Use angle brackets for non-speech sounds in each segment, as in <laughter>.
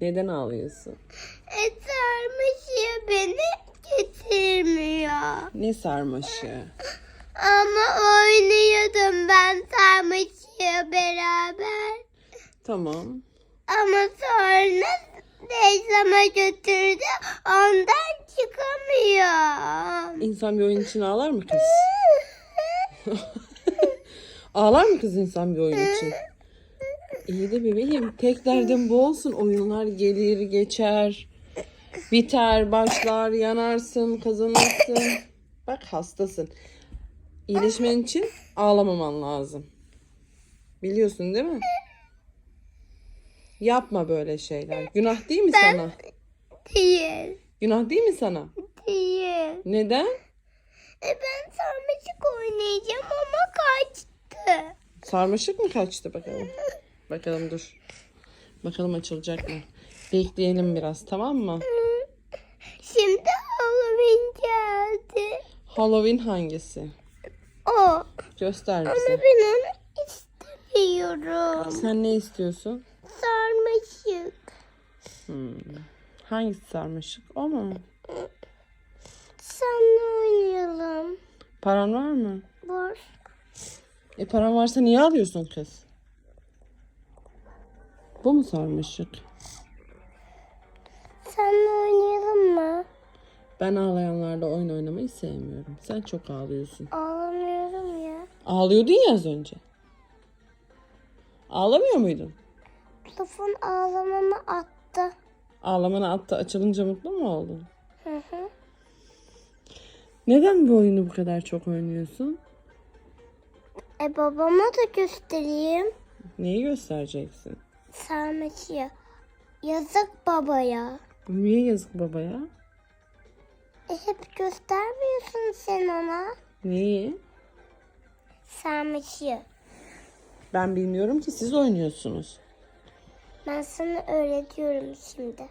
Neden ağlıyorsun? E sarmışıyor beni getirmiyor. Ne sarmaşı? Ama oynuyordum ben sarmışıyor beraber. Tamam. Ama sonra teyzeme götürdü. Ondan çıkamıyorum. İnsan bir oyun için ağlar mı kız? <laughs> <laughs> ağlar mı kız insan bir oyun için? <laughs> İyi de bebeğim tek derdin bu olsun. Oyunlar gelir geçer. Biter, başlar, yanarsın, kazanırsın. Bak hastasın. İyileşmen için ağlamaman lazım. Biliyorsun değil mi? Yapma böyle şeyler. Günah değil mi sana? Değil. Günah değil mi sana? Değil. Neden? E ben sarmaşık oynayacağım ama kaçtı. Sarmaşık mı kaçtı bakalım? Bakalım dur. Bakalım açılacak mı? Bekleyelim biraz tamam mı? Şimdi Halloween geldi. Halloween hangisi? O. Göster Ama bize. ben onu istemiyorum. Sen ne istiyorsun? Sarmaşık. Hmm. Hangisi sarmaşık? O mu? Senle oynayalım. Paran var mı? Var. E paran varsa niye alıyorsun kız? Bu mu sarmaşık? Senle oynayalım mı? Ben ağlayanlarla oyun oynamayı sevmiyorum. Sen çok ağlıyorsun. Ağlamıyorum ya. Ağlıyordun ya az önce. Ağlamıyor muydun? Telefon ağlamamı attı. Ağlamanı attı açılınca mutlu mu oldun? Hı hı. Neden bu oyunu bu kadar çok oynuyorsun? E babama da göstereyim. Neyi göstereceksin? Sarmaşığı. Yazık babaya. Niye yazık babaya? E hep göstermiyorsun sen ona. Neyi? Sarmaşığı. Ben bilmiyorum ki siz oynuyorsunuz. Ben sana öğretiyorum şimdi.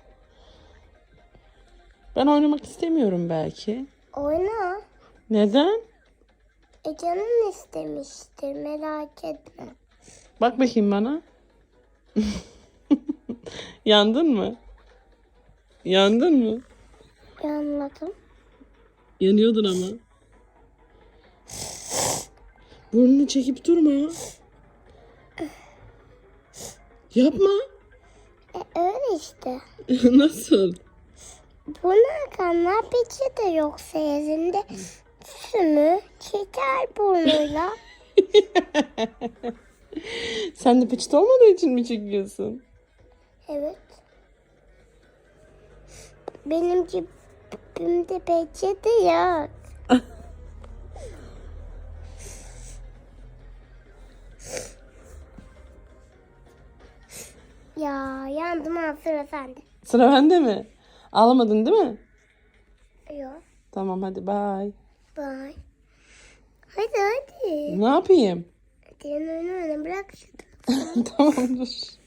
Ben oynamak istemiyorum belki. Oyna. Neden? E canın istemiştir merak etme. Bak bakayım bana. <laughs> Yandın mı? Yandın mı? Anladım. Yanıyordun ama. Burnunu çekip durma. Yapma. E öyle işte. <laughs> Nasıl? Buna kanlar peçete yoksa yazında sümü çeker burnuyla. <laughs> Sen de peçete olmadığı için mi çekiyorsun? Evet. Benim cebimde peçete yok. ya yandım ha sıra sende. Sıra bende mi? Ağlamadın değil mi? Yok. Tamam hadi bay. Bye. Hadi hadi. Ne yapayım? Tamamdır. <laughs>